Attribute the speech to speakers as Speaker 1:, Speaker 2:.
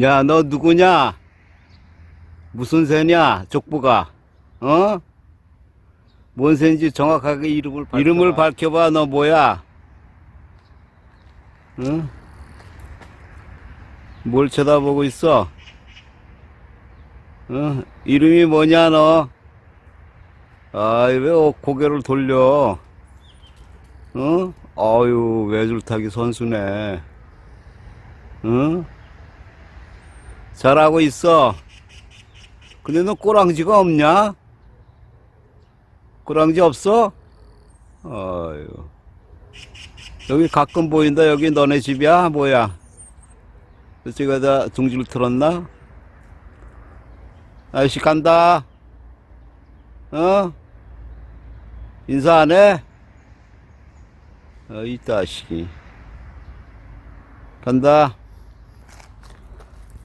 Speaker 1: 야, 너 누구냐? 무슨 새냐? 족보가. 어? 뭔 새인지 정확하게 이름을 밝혀봐. 이름을 밝혀봐. 너 뭐야? 응? 뭘 쳐다보고 있어? 어? 이름이 뭐냐, 너? 아이, 왜 어, 고개를 돌려? 어? 아유, 외줄타기 선수네. 응? 잘하고 있어. 근데 너 꼬랑지가 없냐? 꼬랑지 없어? 아유. 여기 가끔 보인다. 여기 너네 집이야? 뭐야? 저쪽에다 둥지를 틀었나? 아저씨 간다. 어? 인사 안 해? 어, 이 자식이. 간다.